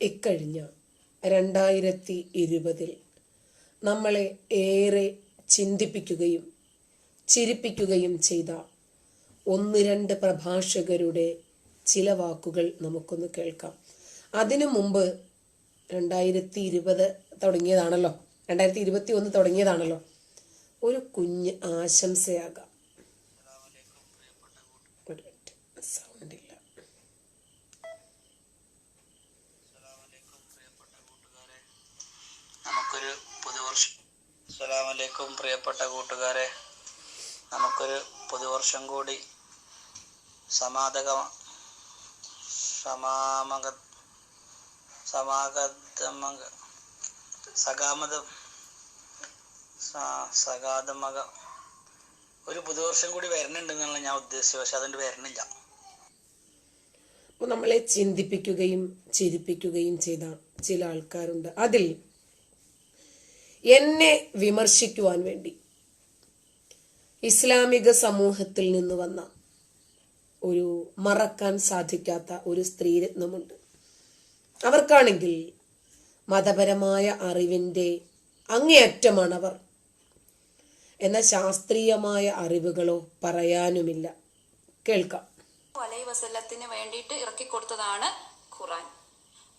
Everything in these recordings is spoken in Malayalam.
ഇക്കഴിഞ്ഞ രണ്ടായിരത്തി ഇരുപതിൽ നമ്മളെ ഏറെ ചിന്തിപ്പിക്കുകയും ചിരിപ്പിക്കുകയും ചെയ്ത ഒന്ന് രണ്ട് പ്രഭാഷകരുടെ ചില വാക്കുകൾ നമുക്കൊന്ന് കേൾക്കാം. അതിനു മുമ്പ് രണ്ടായിരത്തി ഇരുപത് തുടങ്ങിയതാണല്ലോ. രണ്ടായിരത്തി ഇരുപത്തി ഒന്ന് തുടങ്ങിയതാണല്ലോ. ഒരു കുഞ്ഞ് ആശംസയാകാം ഒരു മിനിറ്റ് സൗണ്ട് ഇല്ല നമുക്കൊരു പുതുവർഷം അസ്സലാമലൈക്കും പ്രിയപ്പെട്ട കൂട്ടുകാരെ. നമുക്കൊരു പുതുവർഷം കൂടി സമാധക സമാമക സമാഗതമക സകാമതം സകാതമക ഒരു പുതുവർഷം കൂടി വരണുണ്ടെന്നുള്ള ഞാൻ ഉദ്ദേശിച്ചത്. പക്ഷെ അതുകൊണ്ട് വരണില്ല നമ്മളെ ചിന്തിപ്പിക്കുകയും ചിരിപ്പിക്കുകയും ചെയ്ത ചില ആൾക്കാരുണ്ട്. അതിൽ എന്നെ വിമർശിക്കുവാൻ വേണ്ടി. ഇസ്ലാമിക സമൂഹത്തിൽ നിന്ന് വന്ന ഒരു മറക്കാൻ സാധിക്കാത്ത ഒരു സ്ത്രീരത്നമുണ്ട്. അവർക്കാണെങ്കിൽ മതപരമായ അറിവിന്റെ അങ്ങേയറ്റമാണ് അവർ എന്ന ശാസ്ത്രീയമായ അറിവുകളോ പറയാനുമില്ല. കേൾക്കാം. വസല്ലത്തിന് വേണ്ടിയിട്ട് ഇറക്കി കൊടുത്തതാണ് ഖുറാൻ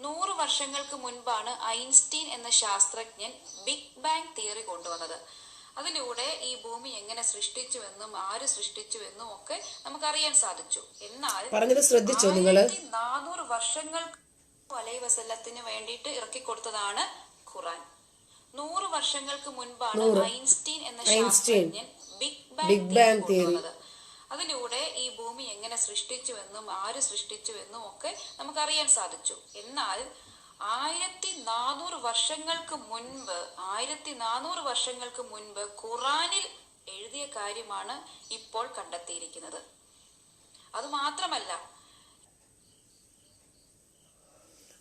നൂറ് വർഷങ്ങൾക്ക് മുൻപാണ് ഐൻസ്റ്റീൻ എന്ന ശാസ്ത്രജ്ഞൻ ബിഗ് ബാങ് തിയറി കൊണ്ടുവന്നത്. അതിലൂടെ ഈ ഭൂമി എങ്ങനെ സൃഷ്ടിച്ചുവെന്നും ആര് സൃഷ്ടിച്ചുവെന്നും ഒക്കെ നമുക്കറിയാൻ സാധിച്ചു. എന്നാൽ നാനൂറ് വർഷങ്ങൾക്ക് അലൈ വസല്ലത്തിന് വേണ്ടിയിട്ട് ഇറക്കിക്കൊടുത്തതാണ് ഖുറാൻ. നൂറ് വർഷങ്ങൾക്ക് മുൻപാണ് ഐൻസ്റ്റീൻ എന്ന ശാസ്ത്രജ്ഞൻ ബിഗ് ബാങ് തിയറി. കൊണ്ടുവന്നത്. അതിലൂടെ ഈ ഭൂമി എങ്ങനെ സൃഷ്ടിച്ചുവെന്നും ആര് സൃഷ്ടിച്ചുവെന്നും ഒക്കെ നമുക്കറിയാൻ സാധിച്ചു. എന്നാൽ ആയിരത്തി നാനൂറ് വർഷങ്ങൾക്ക് മുൻപ് ആയിരത്തി നാനൂറ് വർഷങ്ങൾക്ക് മുൻപ് ഖുറാനിൽ എഴുതിയ കാര്യമാണ് ഇപ്പോൾ കണ്ടെത്തിയിരിക്കുന്നത്. അത് മാത്രമല്ല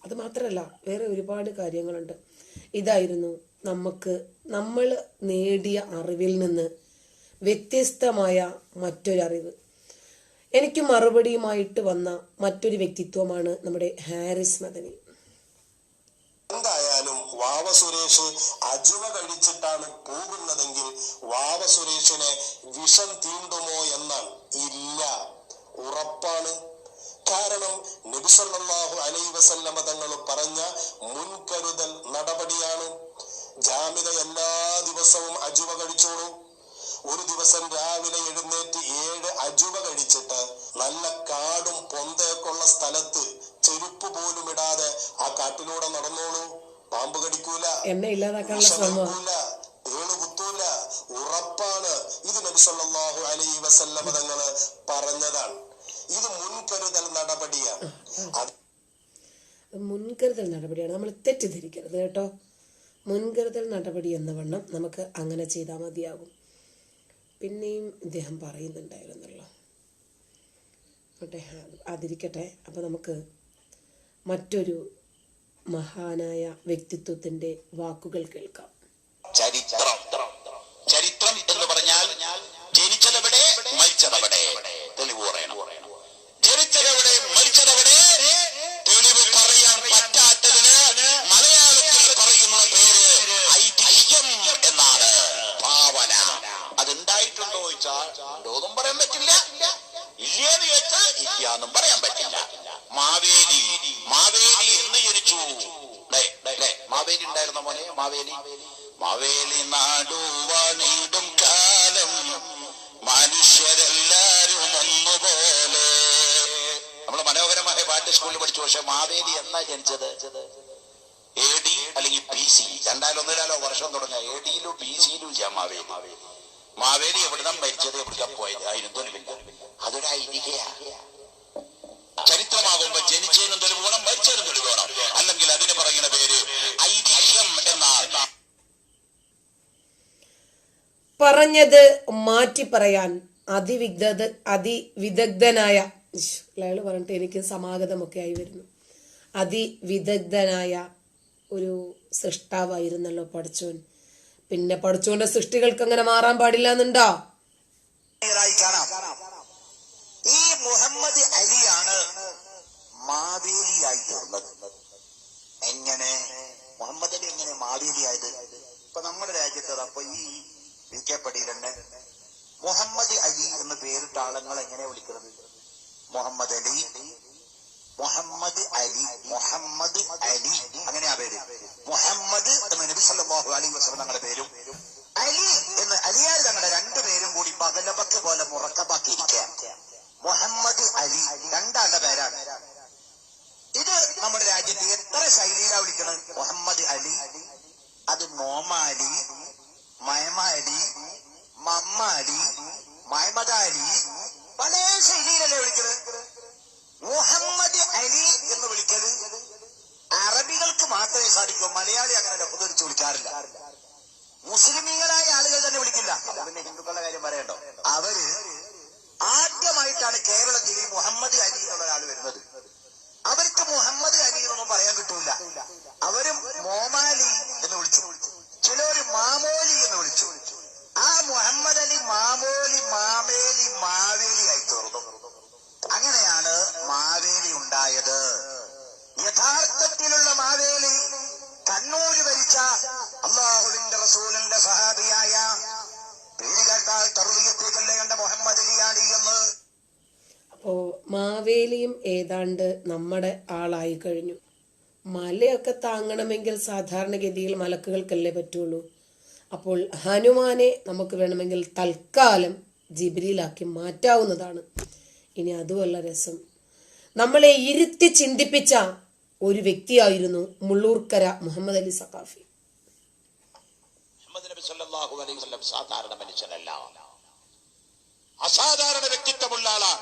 അത് മാത്രമല്ല വേറെ ഒരുപാട് കാര്യങ്ങളുണ്ട്. ഇതായിരുന്നു നമുക്ക് നമ്മൾ നേടിയ അറിവിൽ നിന്ന് വ്യത്യസ്തമായ മറ്റൊരറിവ്. എനിക്ക് മറുപടിയുമായിട്ട് വന്ന മറ്റൊരു വ്യക്തിത്വമാണ് നമ്മുടെ ഹാരിസ് മദനി. എന്തായാലും വാവ സുരേഷ് അജുവ കഴിച്ചിട്ടാണ് പോകുന്നതെങ്കിൽ വാവ സുരേഷിനെ വിഷം തീണ്ടുമോ എന്നാൽ ഇല്ല. ഉറപ്പാണ്. കാരണം നബിസല്ലാഹു അലൈ വസല്ലമ തങ്ങൾ പറഞ്ഞ മുൻകരുതൽ നടപടിയാണ്. ജാമിത എല്ലാ ദിവസവും അജുവ കഴിച്ചോളൂ. ഒരു ദിവസം രാവിലെ എഴുന്നേറ്റ് ഏഴ് അജുവ കഴിച്ചിട്ട് നല്ല കാടും പൊന്തയൊക്കെയുള്ള സ്ഥലത്ത് ചെരുപ്പ് പോലും ഇടാതെ ആ കാട്ടിലൂടെ നടന്നോളൂ. പാമ്പ് കടിക്കൂല എന്നെ ഇല്ലാതാക്കാനുള്ള ശ്രമം. കുത്തൂല. ഉറപ്പാണ് ഇത് നബിസല്ലാഹു അലൈ വസല്ലമ തങ്ങൾ പറഞ്ഞതാണ്. ഇത് മുൻകരുതൽ നടപടിയാണ്. മുൻകരുതൽ നടപടിയാണ്. നമ്മൾ തെറ്റിദ്ധരിക്കരുത് കേട്ടോ. മുൻകരുതൽ നടപടി എന്ന വണ്ണം നമുക്ക് അങ്ങനെ ചെയ്താൽ മതിയാകും. പിന്നെയും ഇദ്ദേഹം പറയുന്നുണ്ടായിരുന്നല്ലോ. ഓട്ടെ അതിരിക്കട്ടെ. അപ്പോൾ നമുക്ക് മറ്റൊരു മഹാനായ വ്യക്തിത്വത്തിന്റെ വാക്കുകൾ കേൾക്കാം. ചരിത്രം. ചരിത്രം എന്ന് പറഞ്ഞാൽ ജനിച്ചതെവിടെ മരിച്ചതെവിടെ? തെളിവ് പറയണം. ജനിച്ചതെവിടെ മാവേലി നാടുവാണിടും കാലം. മനുഷ്യരെല്ലാരും ഒന്നുപോലെ. നമ്മൾ മനോഹരമായ പാട്ട് സ്കൂളിൽ പഠിച്ചു. പക്ഷെ മാവേലി എന്നാ ജനിച്ചത്? എ ഡി അല്ലെങ്കിൽ പി സി. രണ്ടായാലും ഒന്നിലാലോ വർഷം തുടങ്ങുക. എ ഡിയിലും പി സിയിലും ചെയ്യാം മാവേലി. മാവേലി എവിടുന്ന മരിച്ചത്? എവിടുന്ന പോയത്? അതിനൊന്നും അതൊരു ഐതിഹ്യ പറഞ്ഞത് മാറ്റി പറയാൻ അതിവിഗ്ധ അതിവിദഗ്ധനായ അയാൾ പറഞ്ഞിട്ട് എനിക്ക് സമാഗതമൊക്കെ ആയി വരുന്നു. അതിവിദഗ്ധനായ ഒരു സൃഷ്ടാവായിരുന്നല്ലോ പഠിച്ചോൻ പിന്നെ പഠിച്ചോന്റെ സൃഷ്ടികൾക്ക് അങ്ങനെ മാറാൻ പാടില്ല എന്നുണ്ടോ ഈ മുഹമ്മദ് അലിയാണ് മാവേലിയായി തീർന്നത് എങ്ങനെ? മുഹമ്മദ് അലി എങ്ങനെ മാവേലിയായത്? ഇപ്പൊ നമ്മുടെ രാജ്യത്ത് അപ്പൊ ഈ തന്നെ മുഹമ്മദ് അലി എന്ന് പേരിട്ട ആളുകൾ എങ്ങനെ വിളിക്കുന്നത്? മുഹമ്മദ് അലി മുഹമ്മദ് അലി മുഹമ്മദ് അലി അങ്ങനെയാ പേര്. മുഹമ്മദ് എന്ന് നബി സല്ലല്ലാഹു അലൈഹി വസല്ലം തങ്ങളുടെ പേരും അലി എന്ന് അലിയാർ തങ്ങളുടെ രണ്ടു പേരും കൂടി പകലപക്ക് പോലെ മുറക്കബാക്കിയിരിക്കുക മുഹമ്മദ് അലി രണ്ടാളുടെ പേരാണ്. ഇത് നമ്മുടെ രാജ്യത്ത് എത്ര ശൈലിയിലാണ് വിളിക്കുന്നത് മുഹമ്മദ് അലി അത് നോമാലി മയമാലി മമ്മാലി മയമദാലി പല ശൈലിയിലല്ലേ വിളിക്കുന്നത് മുഹമ്മദ് അലി എന്ന് വിളിക്കൽ. അറബികൾക്ക് മാത്രമേ സാധിക്കൂ. മലയാളി അങ്ങനെ ലഭ്യതിരിച്ച് വിളിക്കാറില്ല. മുസ്ലിമീങ്ങളായ ആളുകൾ തന്നെ വിളിക്കില്ല. പിന്നെ ഹിന്ദുക്കളുടെ കാര്യം പറയണ്ടോ? അവർ ആദ്യമായിട്ടാണ് കേരളത്തിൽ മുഹമ്മദ് അലി എന്നുള്ള ആൾ വരുന്നത്. അവർക്ക് മുഹമ്മദ് അലി എന്നൊന്നും പറയാൻ കിട്ടൂല. അവരും മോമാലി എന്ന് വിളിച്ചു. ചിലര് മാമോലി എന്ന് വിളിച്ചു. ആ മുഹമ്മദ് അലി മാമോലി മാമേലി മാവേലി ആയി തീർന്നു. അങ്ങനെയാണ് മാവേലി ഉണ്ടായത്. യഥാർത്ഥത്തിലുള്ള മാവേലി കണ്ണൂര് ഭരിച്ച അള്ളാഹുവിന്റെ റസൂലിന്റെ സഹാബിയായ പേര് കേട്ടാൽ തറുതിയത്തേക്കല്ലേ കണ്ട മുഹമ്മദ് അലിയാണ് എന്ന് അപ്പോൾ മാവേലിയും ഏതാണ്ട് നമ്മുടെ ആളായി കഴിഞ്ഞു. മലയൊക്കെ താങ്ങണമെങ്കിൽ സാധാരണഗതിയിൽ മലക്കുകൾക്കല്ലേ പറ്റുള്ളൂ. അപ്പോൾ ഹനുമാനെ നമുക്ക് വേണമെങ്കിൽ തൽക്കാലം ജിബിരിയിലാക്കി മാറ്റാവുന്നതാണ്. ഇനി അതുമല്ല രസം. നമ്മളെ ഇരുത്തി ചിന്തിപ്പിച്ച ഒരു വ്യക്തിയായിരുന്നു മുള്ളൂർക്കര മുഹമ്മദ് അലി സഖാഫി. സാധാരണ മനുഷ്യനല്ല. അസാധാരണ വ്യക്തിത്വമുള്ള ആളാണ്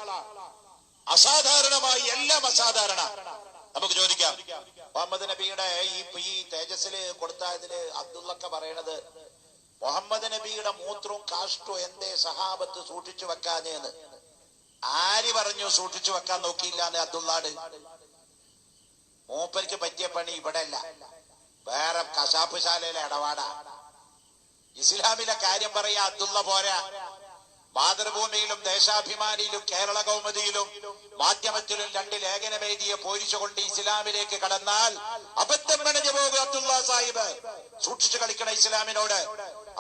അസാധാരണമായി എല്ലാം അസാധാരണ. നമുക്ക് ചോദിക്കാം മുഹമ്മദ് നബിയുടെ ഈ ഈ തേജസ്സിൽ കൊടുത്ത ഇതിൽ അബ്ദുള്ളൊക്കെ പറയണത് മുഹമ്മദ് നബിയുടെ മൂത്രവും കാഷ്ടവും എന്തേ സഹാബത്ത് സൂക്ഷിച്ചു വെക്കാനേന്ന് ആര് പറഞ്ഞു സൂക്ഷിച്ചു വെക്കാൻ നോക്കിയില്ല എന്ന് അബ്ദുള്ളാട്? മൂപ്പർക്ക് പറ്റിയ പണി ഇവിടെ അല്ല വേറെ കശാപ്പ് ശാലയിലെ ഇടപാടാ. ഇസ്ലാമിലെ കാര്യം പറയാ അബ്ദുള്ള പോരാ. മാതൃഭൂമിയിലും ദേശാഭിമാനിയിലും കേരള കൗമുദിയിലും മാധ്യമത്തിലും രണ്ട് ലേഖനമെഴുതിയ പോരിച്ചുകൊണ്ട് ഇസ്ലാമിലേക്ക് കടന്നാൽ അബദ്ധം മെണഞ്ഞു പോകും അബ്ദുള്ള സാഹിബ്. സൂക്ഷിച്ചു കളിക്കണം ഇസ്ലാമിനോട്.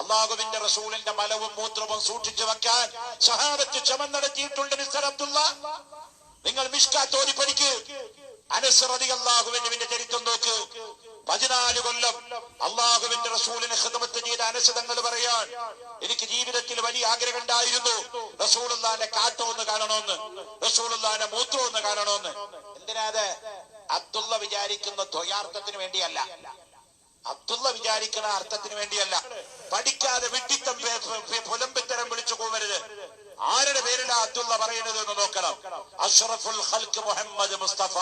അള്ളാഹുവിന്റെ റസൂലിന്റെ മലവും മൂത്രവും സൂക്ഷിച്ചു വെക്കാൻ സഹാബത്ത് ക്ഷമം നടത്തിയിട്ടുണ്ട് മിസ്റ്റർ അബ്ദുള്ള. നിങ്ങൾ മിഷ്കാത്തോതി പഠിക്ക് അനുസൃതി അള്ളാഹുവിന്റെ ചരിത്രം നോക്ക്. പതിനാല് കൊല്ലം അള്ളാഹുവിന്റെ റസൂലിന് ഹിദമത്ത് ചെയ്ത അനസതങ്ങൾ പറയാൻ എനിക്ക് ജീവിതത്തിൽ വലിയ ആഗ്രഹം ഉണ്ടായിരുന്നു റസൂലുള്ളാന്റെ കാട്ടോ ഒന്ന് കാണണമെന്ന് റസൂലുള്ളാന്റെ മൂത്രം ഒന്ന് കാണണമെന്ന്. എന്തിനാത്? അബ്ദുള്ള വിചാരിക്കുന്ന ദ്വയാർത്ഥത്തിന് വേണ്ടിയല്ല. അബ്ദുള്ള വിചാരിക്കുന്ന അർത്ഥത്തിന് വേണ്ടിയല്ല. പഠിക്കാതെ വിട്ടിത്തം പുലമ്പിത്തരം വിളിച്ചു പോകരുത് ആരുടെ പേരിലാ അബ്ദുള്ള പറയുന്നത് എന്ന് നോക്കണം. അഷ്റഫുൽ ഹൽക്ക് മുഹമ്മദ് മുസ്തഫ.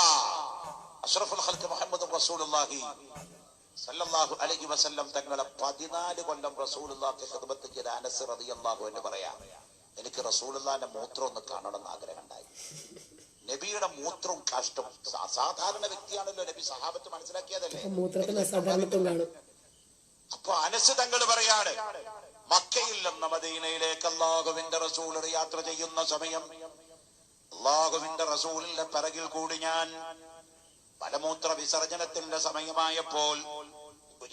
അഷ്റഫുൽ ഖൽക്ക് മുഹമ്മദ് റസൂലുള്ളാഹി സല്ലല്ലാഹു അലൈഹി വസല്ലം തങ്ങളെ പതിനാല് കൊല്ലം റസൂലുള്ളാഹി ഖിദ്മത്ത് ചെയ്ത അനസ് റളിയല്ലാഹു എന്ന് പറയാം എനിക്ക് റസൂലുള്ളാഹിന്റെ മൂത്രം ഒന്ന് കാണണം എന്ന് ആഗ്രഹം ഉണ്ടായി നബിയുടെ മൂത്രവും കാഷ്ടവും അസാധാരണ സാധാരണ വ്യക്തിയാണല്ലോ നബി സഹാബത്ത് മനസ്സിലാക്കിയതല്ലേ? അപ്പം അനസ് തങ്ങൾ പറയാണ് മക്കയിൽ നിന്ന് മദീനയിലേക്ക് അള്ളാഹുവിന്റെ റസൂൽ യാത്ര ചെയ്യുന്ന സമയം അള്ളാഹുവിന്റെ റസൂലിന്റെ പിറകിൽ കൂടി ഞാൻ മലമൂത്ര വിസർജനത്തിന്റെ സമയമായപ്പോൾ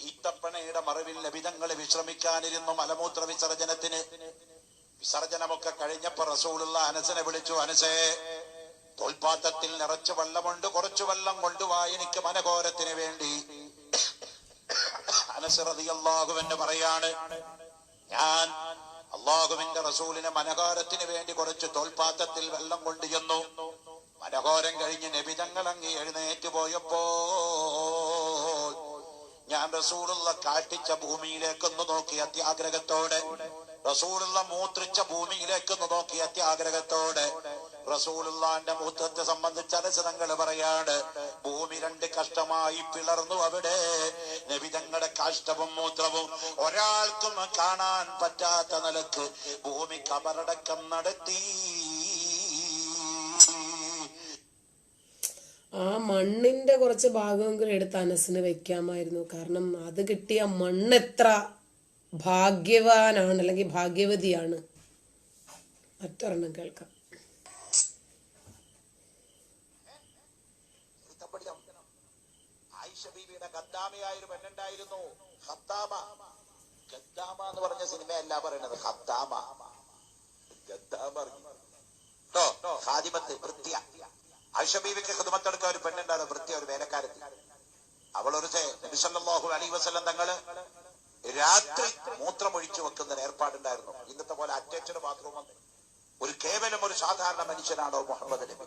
ഈത്തപ്പണയുടെ മറവിൽ ലഭിതങ്ങൾ വിശ്രമിക്കാനിരുന്നു മലമൂത്ര വിസർജനത്തിന് വിസർജനമൊക്കെ കഴിഞ്ഞപ്പോ റസൂലുള്ള അനസനെ വിളിച്ചു അനസേ തോൽപാത്രത്തിൽ നിറച്ച് വെള്ളമുണ്ട് കുറച്ചു വെള്ളം കൊണ്ടുവാ എനിക്ക് മനഘോരത്തിന് വേണ്ടി. അനസറതിയല്ലാഹുവെന്ന് പറയാണ് ഞാൻ അള്ളാഹുവിന്റെ റസൂലിനെ മനഘോരത്തിന് വേണ്ടി കുറച്ച് തോൽപാത്രത്തിൽ വെള്ളം കൊണ്ടു ചെന്നു മനഘോരം കഴിഞ്ഞ് നബിതങ്ങൾ അങ്ങ് എഴുന്നേറ്റ് പോയപ്പോ ഞാൻ റസൂലുള്ള കാട്ടിച്ച ഭൂമിയിലേക്കൊന്ന് നോക്കി അത്യാഗ്രഹത്തോടെ. റസൂലുള്ള മൂത്രിച്ച ഭൂമിയിലേക്കൊന്ന് നോക്കി അത്യാഗ്രഹത്തോടെ. റസൂലുള്ളാന്റെ മൂത്രത്തെ സംബന്ധിച്ച അലസനങ്ങൾ പറയാണ് ഭൂമി രണ്ട് കഷ്ടമായി പിളർന്നു അവിടെ. നബിതങ്ങളുടെ കാഷ്ടവും മൂത്രവും ഒരാൾക്കും കാണാൻ പറ്റാത്ത നിലയ്ക്ക് ഭൂമി കബറടക്കം നടത്തി. ആ മണ്ണിന്റെ കുറച്ച് ഭാഗമെങ്കിലും എടുത്ത് അനസിന് വെക്കാമായിരുന്നു. കാരണം അത് കിട്ടിയ മണ്ണെത്ര ഭാഗ്യവാനാണ് അല്ലെങ്കിൽ ഭാഗ്യവതിയാണ്. മറ്റൊരെണ്ണം കേൾക്കാം. ഖദ്ദാമയായ ഒരു പെണ്ണുണ്ടായിരുന്നു. ഖദ്ദാമ. ഗദ്ദാമ എന്ന് പറഞ്ഞ സിനിമയല്ല പറയണത്. ഹദ്ദാമ ഗദ്ദാമ ഖാദിമത്ത് വൃത്തിയ ഐഷബീവിക്ക് ഹിദ്മത്തെടുക്കാൻ ഒരു പെണ്ണുണ്ടായിരുന്നു വൃത്തിയ ഒരു വേലക്കാരത്തി. അവൾ ഒരു നബിസല്ലാഹു അലൈ വസ്ലം തങ്ങൾ രാത്രി മൂത്രമൊഴിച്ചു വെക്കുന്ന ഏർപ്പാടുണ്ടായിരുന്നു. ഇന്നത്തെ പോലെ അറ്റേച്ചഡ് ബാത്റൂം ഒരു കേവലം ഒരു സാധാരണ മനുഷ്യനാണോ മുഹമ്മദ് നബി?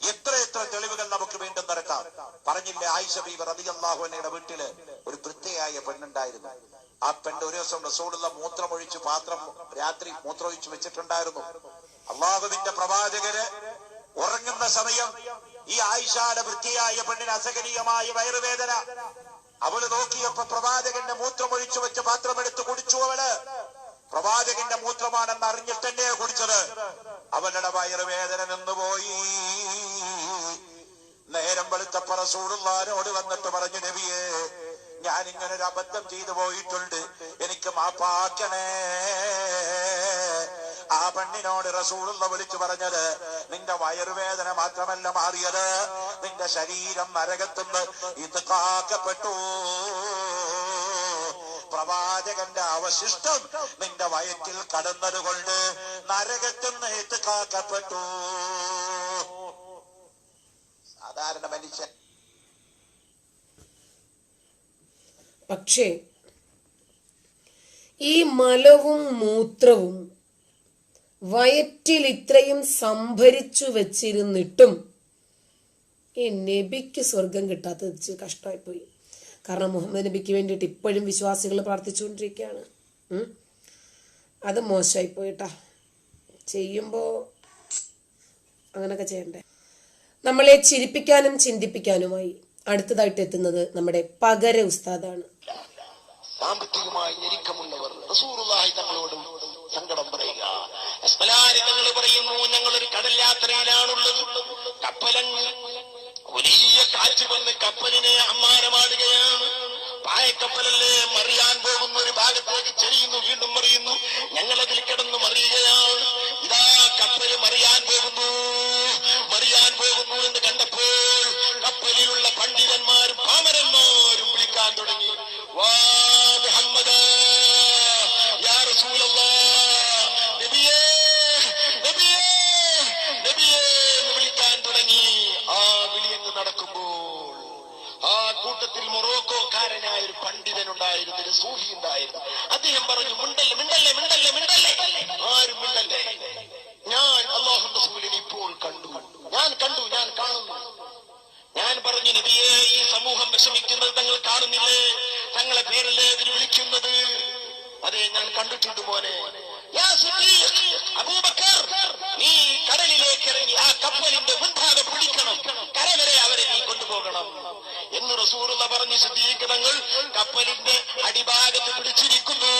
എത്ര എത്ര തെളിവുകൾ നമുക്ക് വീണ്ടും നടക്കാം. പറഞ്ഞില്ലേ ആയിഷ ബീബ് റതിയല്ലാഹുവിനയുടെ വീട്ടിൽ ഒരു വൃത്തിയായ പെണ്ണുണ്ടായിരുന്നു. ആ പെണ്ണ് ഒരു ദിവസം റസൂലുള്ള മൂത്രമൊഴിച്ച് പാത്രം രാത്രി മൂത്രമൊഴിച്ച് വെച്ചിട്ടുണ്ടായിരുന്നു. അള്ളാഹുവിന്റെ പ്രവാചകര് ഉറങ്ങുന്ന സമയം ഈ ആയിഷാടെ വൃത്തിയായ പെണ്ണിന് അസഹനീയമായ വയറുവേദന. അവൾ നോക്കിയപ്പോ പ്രവാചകന്റെ മൂത്രമൊഴിച്ചു വെച്ച് പാത്രമെടുത്ത് കുടിച്ചു അവൾ. പ്രവാചകന്റെ മൂത്രമാണെന്ന് അറിഞ്ഞിട്ടന്നെ കുടിച്ചത്. അവളുടെ വയറുവേദന നിന്നുപോയി. നേരം വെളുത്തപ്പ സൂടുള്ളവരോട് വന്നിട്ട് പറഞ്ഞു നബിയേ ഞാൻ ഇങ്ങനെ ഒരു അബദ്ധം ചെയ്തു പോയിട്ടുണ്ട്. എനിക്ക് മാപ്പാക്കണേ. ആ പെണ്ണിനോട് റസൂളുള്ള വിളിച്ചു പറഞ്ഞത് നിന്റെ വയറുവേദന മാത്രമല്ല മാറിയത്. നിന്റെ ശരീരം നരകത്തുനിന്ന് ഇത് കാക്കപ്പെട്ടു പ്രവാചകന്റെ അവശിഷ്ടം നിന്റെ വയറ്റിൽ കടന്നതുകൊണ്ട് നരകത്തുനിന്ന് ഇത് കാക്കപ്പെട്ടു സാധാരണ മനുഷ്യൻ പക്ഷേ ഈ മലവും മൂത്രവും വയറ്റിൽ ഇത്രയും സംഭരിച്ചു വെച്ചിരുന്നിട്ടും ഈ നബിക്ക് സ്വർഗം കിട്ടാത്തത് ഇച്ചിരി കഷ്ടമായിപ്പോയി. കാരണം മുഹമ്മദ് നബിക്ക് വേണ്ടിയിട്ട് ഇപ്പോഴും വിശ്വാസികൾ പ്രാർത്ഥിച്ചുകൊണ്ടിരിക്കുകയാണ്. അത് മോശമായി പോയിട്ടാ ചെയ്യുമ്പോൾ അങ്ങനെയൊക്കെ ചെയ്യണ്ടേ? നമ്മളെ ചിരിപ്പിക്കാനും ചിന്തിപ്പിക്കാനുമായി അടുത്തതായിട്ട് എത്തുന്നത് നമ്മുടെ പകര ഉസ്താദാണ്. സാമ്പത്തികമായി ഞെരുക്കമുള്ളവർ തങ്ങളോട് സങ്കടം തങ്ങൾ പറയുന്നു ഞങ്ങളൊരു കടൽ യാത്രയിലാണുള്ളത് കപ്പലങ്ങ് വലിയ കാറ്റ് വന്ന് കപ്പലിനെ അമ്മാരമാടുകയാണ് പായക്കപ്പലല്ലേ മറിയാൻ പോകുന്ന ഒരു ഭാഗത്തേക്ക് ചെറിയുന്നു വീണ്ടും മറിയുന്നു. അതിൽ കിടന്ന് മറിയുകയാണ്. ഇതാ കപ്പൽ മറിയാൻ പോകുന്നു മറിയാൻ പോകുന്നു എന്ന് കണ്ടപ്പോൾ കപ്പലിലുള്ള പണ്ഡിതന്മാരും പാമരന്മാരും വിളിക്കാൻ തുടങ്ങി. വാ ഒരു സൂഫി ഉണ്ടായിരുന്നു. അദ്ദേഹം പറഞ്ഞു മിണ്ടല്ലേ മിണ്ടല്ലേ മിണ്ടല്ലേ മിണ്ടല്ലേ? ആരും മിണ്ടല്ലേ? ഞാൻ അള്ളാഹു റസൂലിനെ ഇപ്പോൾ കണ്ടു. ഞാൻ കണ്ടു ഞാൻ കാണുന്നു. ഞാൻ പറഞ്ഞു നബിയെ ഈ സമൂഹം വിഷമിക്കുന്നത് തങ്ങൾ കാണുന്നില്ലേ? തങ്ങളെ പേരല്ലേ ഇതിന് വിളിക്കുന്നത്? അതെ ഞാൻ കണ്ടിട്ടുണ്ട് സിദ്ദീഖ്, അബൂബക്കർ നീ കടലിലേക്ക് ഇറങ്ങി ആ കപ്പലിന്റെ മുൻഭാഗം പിടിക്കണം. കരവരെ അവരെ നീ കൊണ്ടുപോകണം. എന്ന് റസൂറുള്ള പറഞ്ഞു സിദ്ധീകരണങ്ങൾ കപ്പലിന്റെ അടിഭാഗത്ത് പിടിച്ചിരിക്കുന്നു.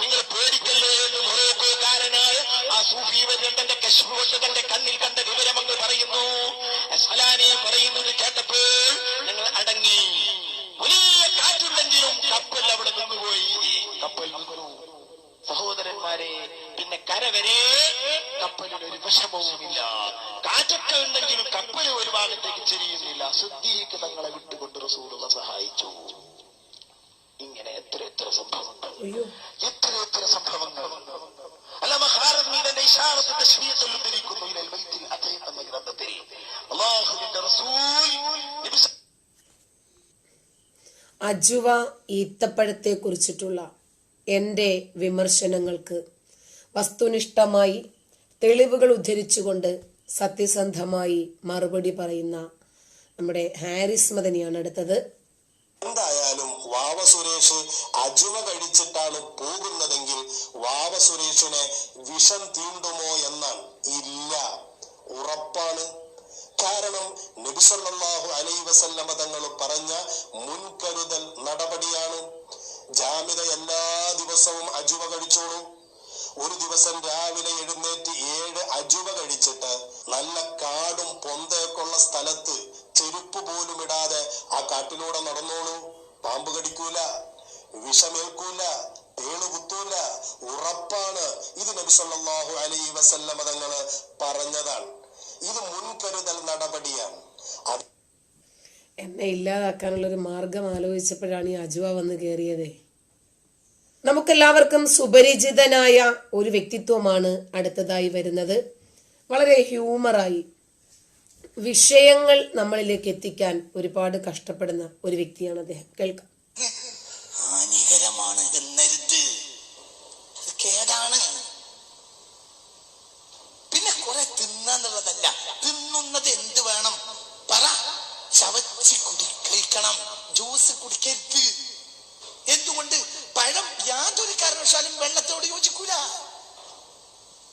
നിങ്ങൾ പേടിക്കല്ലേ എന്ന് മൊറോക്കോക്കാരനായ ആ സൂഫി വര്യന്റെ കശ്മീർ കൊണ്ട് കണ്ണിൽ കണ്ട വിവരം അങ്ങ് പറയുന്നു. അസ്ലാനെ പറയുന്നത് കേട്ടപ്പോൾ ഞങ്ങൾ അടങ്ങി. വലിയ കാറ്റുണ്ടെങ്കിലും കപ്പൽ അവിടെ നിന്നുപോയി. കപ്പൽ സഹോദരന്മാരെ പിന്നെ കര വരെ കപ്പലിന് ഒരു വിഷമവുമില്ല. കാറ്റൊക്കെ ഉണ്ടെങ്കിലും കപ്പൽ ഒരു ഭാഗത്തേക്ക് ചെരിയുന്നില്ല. സിദ്ദീഖ് തങ്ങളെ വിട്ടുകൊണ്ട് റസൂലുള്ള സഹായിച്ചു. ഇങ്ങനെ എത്ര എത്ര സംഭവങ്ങൾ. എത്ര എത്ര സംഭവങ്ങൾ. അജുവ ഈത്തപ്പഴത്തെ കുറിച്ചിട്ടുള്ള എന്റെ വിമർശനങ്ങൾക്ക് വസ്തുനിഷ്ഠമായി തെളിവുകൾ ഉദ്ധരിച്ചുകൊണ്ട് സത്യസന്ധമായി മറുപടി പറയുന്ന നമ്മുടെ ഹാരിസ് മദനിയാണ് അടുത്തത്. എന്തായാലും വാവ സുരേഷ് അജുവ കഴിച്ചിട്ടാണ് പോകുന്നതെങ്കിൽ വാവ സുരേഷിനെ വിഷം തീണ്ടുമോ എന്നാൽ ഇല്ല. ഉറപ്പാണ്. കാരണം നബിസല്ലാഹു അലൈ വസല്ലമ തങ്ങൾ പറഞ്ഞ മുൻകരുതൽ നടപടിയാണ്. ജാമിത എല്ലാ ദിവസവും അജുവ കഴിച്ചോളൂ. ഒരു ദിവസം രാവിലെ എഴുന്നേറ്റ് ഏഴ് അജുവ കഴിച്ചിട്ട് നല്ല കാടും പൊന്തയൊക്കെയുള്ള സ്ഥലത്ത് ചെരുപ്പ് പോലും ഇടാതെ ആ കാട്ടിലൂടെ നടന്നോളൂ. പാമ്പ് കടിക്കൂല വിഷമേൽക്കൂല തേൾ കുത്തൂല ഉറപ്പാണ്. ഇത് നബി സല്ലല്ലാഹു അലൈഹി തങ്ങൾ പറഞ്ഞതാണ്. ഇത് മുൻകരുതൽ നടപടിയാണ്. എന്നെ ഇല്ലാതാക്കാനുള്ളൊരു മാർഗം ആലോചിച്ചപ്പോഴാണ് ഈ അജുവ വന്ന് കയറിയതേ. നമുക്കെല്ലാവർക്കും സുപരിചിതനായ ഒരു വ്യക്തിത്വമാണ് അടുത്തതായി വരുന്നത്. വളരെ ഹ്യൂമറായി വിഷയങ്ങൾ നമ്മളിലേക്ക് എത്തിക്കാൻ ഒരുപാട് കഷ്ടപ്പെടുന്ന ഒരു വ്യക്തിയാണ് അദ്ദേഹം. കേൾക്കാം. ഹാനികരമാണ് എന്നരുത്. പിന്നെ കുറെ തിന്നാന്നുള്ളതല്ല. തിന്നുന്നത് എന്ത് വേണം? പറ. ചവച്ച് കുടി കഴിക്കണം. ജ്യൂസ് കുടിക്കരുത്. യോജിക്കൂല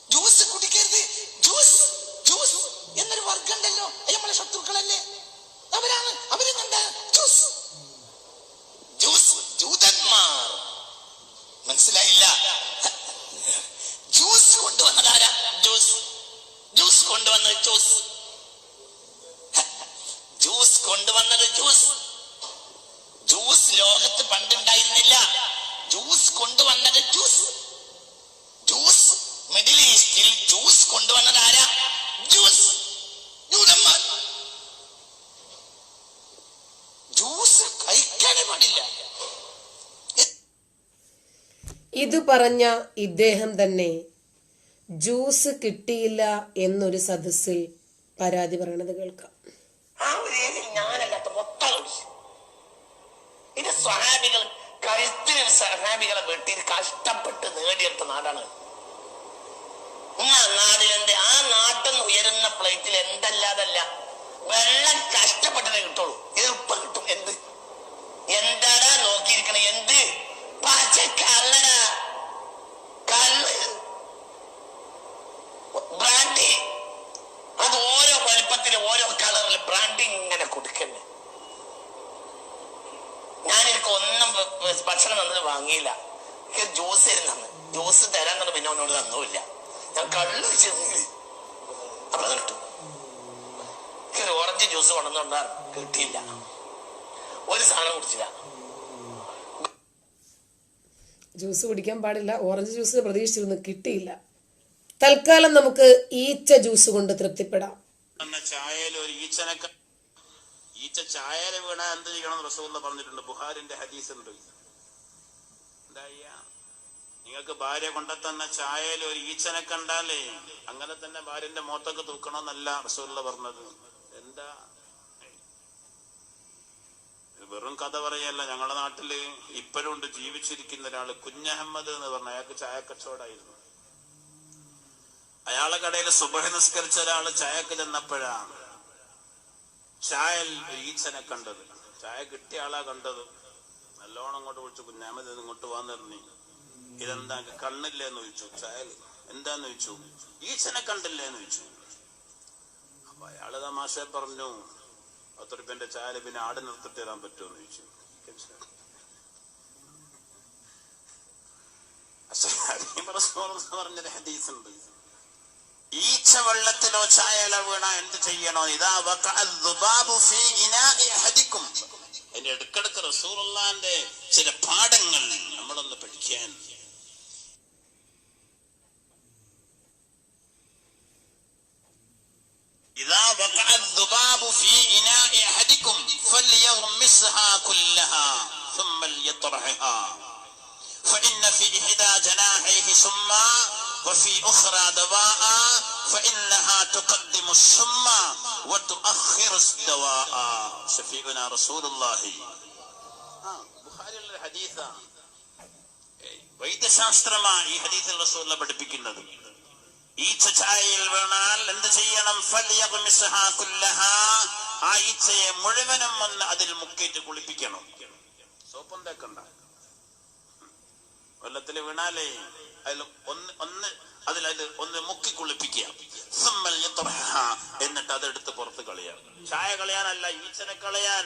ജ്യൂസ് കുടിക്കരുത്. ജ്യൂസ് ജ്യൂസ് എന്നൊരു വർഗം ഉണ്ടല്ലോ നമ്മളെ ശത്രുക്കളല്ലേ. അവരാണ് അവർ കണ്ട ജ്യൂസ്. ജ്യൂസ് ജൂതന്മാർ. മനസ്സിലായില്ല? ജ്യൂസ് കൊണ്ടുവന്നതാരാ ജ്യൂസ്. ജ്യൂസ് കൊണ്ടുവന്നത് ജ്യൂസ്. ജ്യൂസ് കൊണ്ടുവന്നത് ജ്യൂസ്. ജ്യൂസ് ലോകത്ത് പണ്ടുണ്ടായിരുന്നില്ല. ജ്യൂസ് കൊണ്ടുവന്നത് ജ്യൂസ്. മിഡിൽ ഈസ്റ്റിൽ ജ്യൂസ് കൊണ്ടുവന്നത് ആരാ? ജ്യൂസ്. ജൂതന്മാർ. ജ്യൂസ് കഴിക്കാനേ പാടില്ല. ഇത് പറഞ്ഞ ഇദ്ദേഹം തന്നെ ജ്യൂസ് കിട്ടിയില്ല എന്നൊരു സദസ്സിൽ പരാതി പറയണത് കേൾക്കാം. ആ ഒരു ഞാനല്ലാത്ത മൊത്തം ഇത് സ്വഹാബികൾ കഴുത്തിന് സ്വഹാബികളെ വെട്ടി കഷ്ടപ്പെട്ട് നേടിയെടുത്ത നാടാണ്. നാടിലെന്ത് ആ നാട്ടിൽ നിന്ന് ഉയരുന്ന പ്ലേറ്റിൽ എന്തല്ലാതല്ല? വെള്ളം കഷ്ടപ്പെട്ടതേ കിട്ടുള്ളൂ. എളുപ്പം കിട്ടും. എന്ത്? എന്താടാ നോക്കിയിരിക്കണേ? എന്ത്? പച്ചക്കള്ളടാ കള്ള് ബ്രാൻഡി അത് ഓരോ വലുപ്പത്തിന് ഓരോ കളറിൽ ബ്രാൻഡി ഇങ്ങനെ കൊടുക്കല്ലേ ഞാൻ എനിക്ക് ഒന്നും ഭ- ഭ- ഭക്ഷണം തന്നത് വാങ്ങിയില്ല എനിക്ക് ജ്യൂസ് തരും തന്നു ജ്യൂസ് തരാൻ തന്നെ പിന്നെ അവനോട് തന്നുമില്ല ഞാൻ കള്ളു ചെന്ന് അപ്പൊ അത് കിട്ടും എനിക്ക് ഒരു ഓറഞ്ച് ജ്യൂസ് കിട്ടിയില്ല ഒരു സാധനം കുടിച്ചില്ല. ജ്യൂസ് കുടിക്കാൻ പാടില്ല. ഓറഞ്ച് ജ്യൂസ് പ്രതീക്ഷിച്ചിരുന്നു കിട്ടിയില്ല. തൽക്കാലം നമുക്ക് ഈച്ച ജ്യൂസ് കൊണ്ട് തൃപ്തിപ്പെടാം. ചായയിൽ ഒരു ഈച്ചനക്ക ഈച്ച ചായയിൽ വീണ എന്ത് ചെയ്യണം റസൂല്ല പറഞ്ഞിട്ടുണ്ട്. ബുഹാരിന്റെ ഹദീസ് ഉണ്ട്. എന്താ നിങ്ങൾക്ക് ഭാര്യ കൊണ്ടെത്തന്ന ചായയിൽ ഒരു ഈച്ചനെ കണ്ടാലേ അങ്ങനെ തന്നെ ഭാര്യന്റെ മോത്തൊക്കെ തൂക്കണമെന്നല്ല റസൂല്ല പറഞ്ഞത്. എന്താ? വെറും കഥ പറയല്ല ഞങ്ങളുടെ നാട്ടിൽ ഇപ്പോഴുണ്ട് ജീവിച്ചിരിക്കുന്ന ഒരാൾ കുഞ്ഞഹമ്മദ് എന്ന് പറഞ്ഞ അയാൾക്ക് ചായ കച്ചവടായിരുന്നു അയാളെ കടയിൽ സുബഹ നിസ്കരിച്ച ഒരാൾ ചായക്ക് ചെന്നപ്പോഴാണ് ചായൽ ഈച്ചനെ കണ്ടത്. ചായ കിട്ടിയ ആളാ കണ്ടത്. നല്ലോണം അങ്ങോട്ട് വിളിച്ചു കുഞ്ഞഹമ്മദ് ഇങ്ങോട്ട് വന്നിറങ്ങി ഇതെന്താ കണ്ണില്ലേ എന്ന് ചോദിച്ചു. ചായൽ എന്താന്ന് ചോദിച്ചു? ഈച്ചനെ കണ്ടില്ലേ എന്ന് ചോദിച്ചു. അപ്പൊ അയാൾ തമാശ പറഞ്ഞു അത്രയ്ക്ക് ചായ പിന്നെ ആട് നിർത്തിട്ട് തരാൻ പറ്റുമെന്ന് ചോദിച്ചു. ഈച്ച വെള്ളത്തിലോ ചായയില വീണ എന്ത് ചെയ്യണോ? ഇതാ ഹദിക്കും ഇടക്കിടക്ക് റസൂറുള്ളാന്റെ ചില പാഠങ്ങൾ നമ്മളൊന്ന് പഠിക്കാൻ جناحيه سما وفي أخرى دواء فإنها تقدم السم وتؤخر الدواء شفيعنا رسول الله آه بخاري الحديث വൈദ്യശാസ്ത്രമാണ് ഈ ഹദീസിൽ റസൂല പഠിപ്പിക്കുന്നത് ഈച്ച ചായയിൽ വീണാൽ എന്ത് ചെയ്യണം ഫല്യഗ്മിസ്ഹാ കുല്ലഹാ. ആ ഈച്ചയെ മുഴുവനും ഒന്ന് അതിൽ മുക്കിയിട്ട് കുളിപ്പിക്കണം സോപ്പം തേക്കണ്ട വെള്ളത്തിൽ വീണാലേ അതിൽ ഒന്ന് ഒന്ന് അതിൽ അതിൽ ഒന്ന് മുക്കി കുളിപ്പിക്കുക എന്നിട്ട് അതെടുത്ത് പുറത്ത് കളയാം ചായ കളയാനല്ല ഈച്ചനെ കളയാൻ.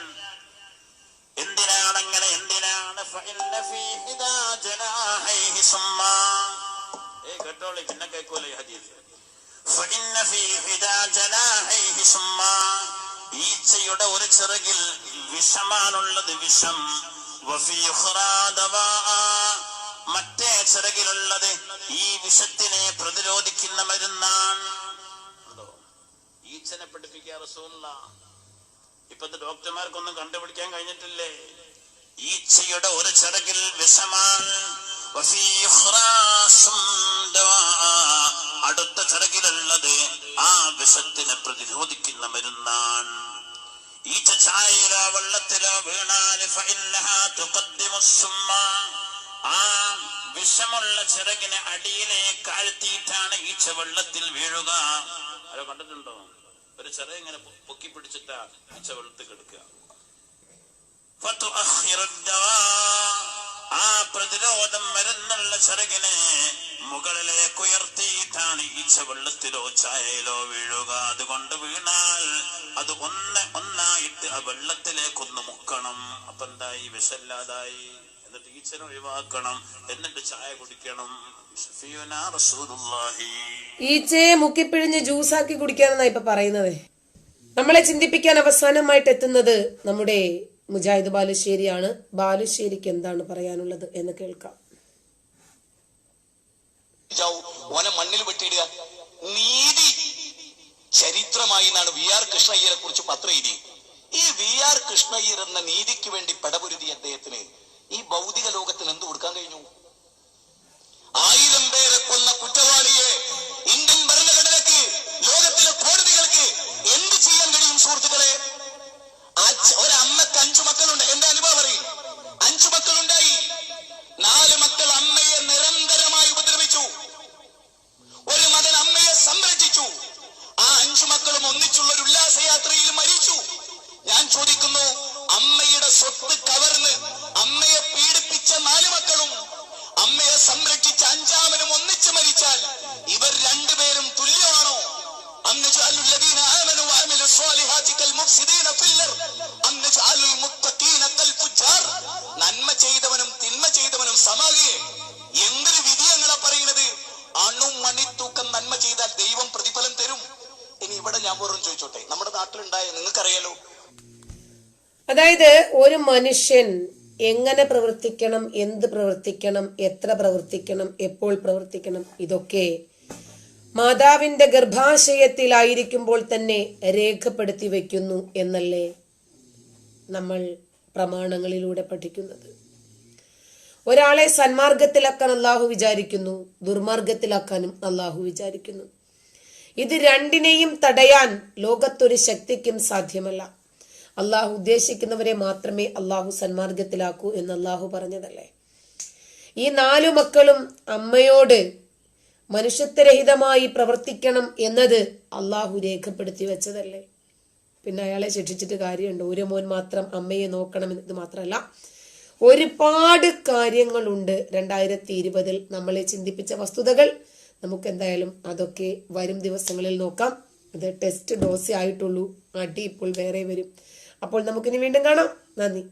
എന്തിനാണ്? അങ്ങനെ എന്തിനാണ് ഏ കേട്ടോളി പിന്നെ കേൾക്കൂല ഈ ഹദീസ്. ഈച്ചയുടെ ഒരു ചിറകിൽ വിഷമാണുള്ളത് വിഷം. വഫീ. മറ്റേ ചിറകിലുള്ളത് ഈ വിഷത്തിനെ പ്രതിരോധിക്കുന്ന മരുന്നാണ്? ഈച്ചനെ പഠിപ്പിക്കുക റസൂല്ല ഇപ്പത്തെ ഡോക്ടർമാർക്കൊന്നും കണ്ടുപിടിക്കാൻ കഴിഞ്ഞിട്ടില്ലേ ഈച്ചയുടെ ഒരു ചിറകിൽ വിഷമാണ്. അടുത്ത ചിറകിലുള്ളത് ആ വിഷത്തിനെ പ്രതിരോധിക്കുന്ന മരുന്നാണ് ഈച്ച ചായയിലോ വെള്ളത്തിലോ സുമ്മ. ആ വിഷമുള്ള ചിറകിനെ അടിയിലേക്ക് ആഴ്ത്തിയിട്ടാണ് ഈച്ച വെള്ളത്തിൽ വീഴുക. ആരോ കണ്ടിട്ടുണ്ടോ? ഒരു ചിറക് ഇങ്ങനെ പൊക്കി പിടിച്ചിട്ടാ ഈച്ച വെള്ളത്തിൽ കിടക്കുക. ആ പ്രതിരോധം മരുന്നുള്ള ചിറകിനെ മുകളിലേക്ക് ഉയർത്തിയിട്ടാണ് ഈച്ച വെള്ളത്തിലോ ചായയിലോ വീഴുക. അതുകൊണ്ട് വീണാൽ അത് ഒന്ന് ഒന്നായിട്ട് ആ വെള്ളത്തിലേക്കൊന്ന് മുക്കണം. അപ്പൊ എന്തായി വിഷല്ലാതായി എന്നിട്ട് ഈച്ചനെ ഒഴിവാക്കണം എന്നിട്ട് ചായ കുടിക്കണം. ഈച്ചയെ മുക്കിപ്പിഴിഞ്ഞ് ജ്യൂസാക്കി കുടിക്കാനെന്നാ ഇപ്പൊ പറയുന്നത്. നമ്മളെ ചിന്തിപ്പിക്കാൻ അവസാനമായിട്ട് എത്തുന്നത് നമ്മുടെ മുജാഹിദ് ബാലുശ്ശേരിയാണ്. ബാലുശ്ശേരിക്ക് എന്താണ് പറയാനുള്ളത് എന്ന് കേൾക്കാം. ഓനെ മണ്ണിൽ വെട്ടിയിടുക. നീതി ചരിത്രമായി എന്നാണ് വി ആർ കൃഷ്ണയ്യരെ കുറിച്ച് പത്രം എഴുതി ഈ വി ആർ കൃഷ്ണയ്യർ എന്ന നീതിക്ക് വേണ്ടി പെടപുരുതി അദ്ദേഹത്തിന് ഈ ഭൗതിക ലോകത്തിൽ എന്ത് കൊടുക്കാൻ കഴിഞ്ഞു? ആയിരം പേരെ കൊന്ന കുറ്റവാളിയെ ഇന്ത്യൻ ഭരണഘടനയ്ക്ക് ലോകത്തിലെ കോടതികൾക്ക് എന്ത് ചെയ്യാൻ കഴിയും സുഹൃത്തുക്കളെ? ഒരമ്മക്ക് അഞ്ചു മക്കളുണ്ട്. എന്റെ അനുഭവം അറിയും? അഞ്ചു മക്കളുണ്ടായി. നാല് മക്കൾ അമ്മയെ നിരന്തരമായി ഉപദ്രവിച്ചു. ഒരു മകൻ അമ്മയെ സംരക്ഷിച്ചു. ആ അഞ്ചു മക്കളും ഒന്നിച്ചുള്ള ഒരു ഉല്ലാസയാത്രയിൽ മരിച്ചു. ഞാൻ ചോദിക്കുന്നു അമ്മയുടെ സ്വത്ത് കവർന്ന് മരിച്ച നാല് മക്കളും അമ്മയെ സംരക്ഷിച്ച അഞ്ചാമനും ഒന്നിച്ച് മരിച്ചാൽ ഇവർ രണ്ടുപേരും തുല്യമാണോ? അന്ന് നന്മ ചെയ്തവനും തിന്മ ചെയ്തവനും സമാകിയെ എന്തൊരു വിധിയങ്ങളാ പറയുന്നത്? അണും മണിത്തൂക്കം നന്മ ചെയ്താൽ ദൈവം പ്രതിഫലം തരും. ഇനി ഇവിടെ ഞാൻ വെറും ചോദിച്ചോട്ടെ. നമ്മുടെ നാട്ടിലുണ്ടായ നിങ്ങൾക്കറിയാലോ? അതായത് ഒരു മനുഷ്യൻ എങ്ങനെ പ്രവർത്തിക്കണം എന്ത് പ്രവർത്തിക്കണം എത്ര പ്രവർത്തിക്കണം എപ്പോൾ പ്രവർത്തിക്കണം ഇതൊക്കെ മാതാവിന്റെ ഗർഭാശയത്തിലായിരിക്കുമ്പോൾ തന്നെ രേഖപ്പെടുത്തി വയ്ക്കുന്നു എന്നല്ലേ നമ്മൾ പ്രമാണങ്ങളിലൂടെ പഠിക്കുന്നത്. ഒരാളെ സന്മാർഗത്തിലാക്കാൻ അള്ളാഹു വിചാരിക്കുന്നു ദുർമാർഗത്തിലാക്കാനും അള്ളാഹു വിചാരിക്കുന്നു. ഇത് രണ്ടിനെയും തടയാൻ ലോകത്തൊരു ശക്തിക്കും സാധ്യമല്ല. അള്ളാഹു ഉദ്ദേശിക്കുന്നവരെ മാത്രമേ അള്ളാഹു സന്മാർഗത്തിലാക്കൂ എന്ന് അള്ളാഹു പറഞ്ഞതല്ലേ? ഈ നാലു മക്കളും അമ്മയോട് മനുഷ്യത്വരഹിതമായി പ്രവർത്തിക്കണം എന്നത് അള്ളാഹു രേഖപ്പെടുത്തി വെച്ചതല്ലേ? പിന്നെ അയാളെ ശിക്ഷിച്ചിട്ട് കാര്യമുണ്ട്. ഒരു മോൻ മാത്രം അമ്മയെ നോക്കണം എന്നത് മാത്രമല്ല ഒരുപാട് കാര്യങ്ങളുണ്ട് രണ്ടായിരത്തി ഇരുപതിൽ നമ്മളെ ചിന്തിപ്പിച്ച വസ്തുതകൾ നമുക്ക് എന്തായാലും അതൊക്കെ വരും ദിവസങ്ങളിൽ നോക്കാം. അത് ടെസ്റ്റ് ഡോസ് ആയിട്ടുള്ളൂ. അടി ഇപ്പോൾ വേറെ വരും. അപ്പോൾ നമുക്കിനി വീണ്ടും കാണാം. നന്ദി.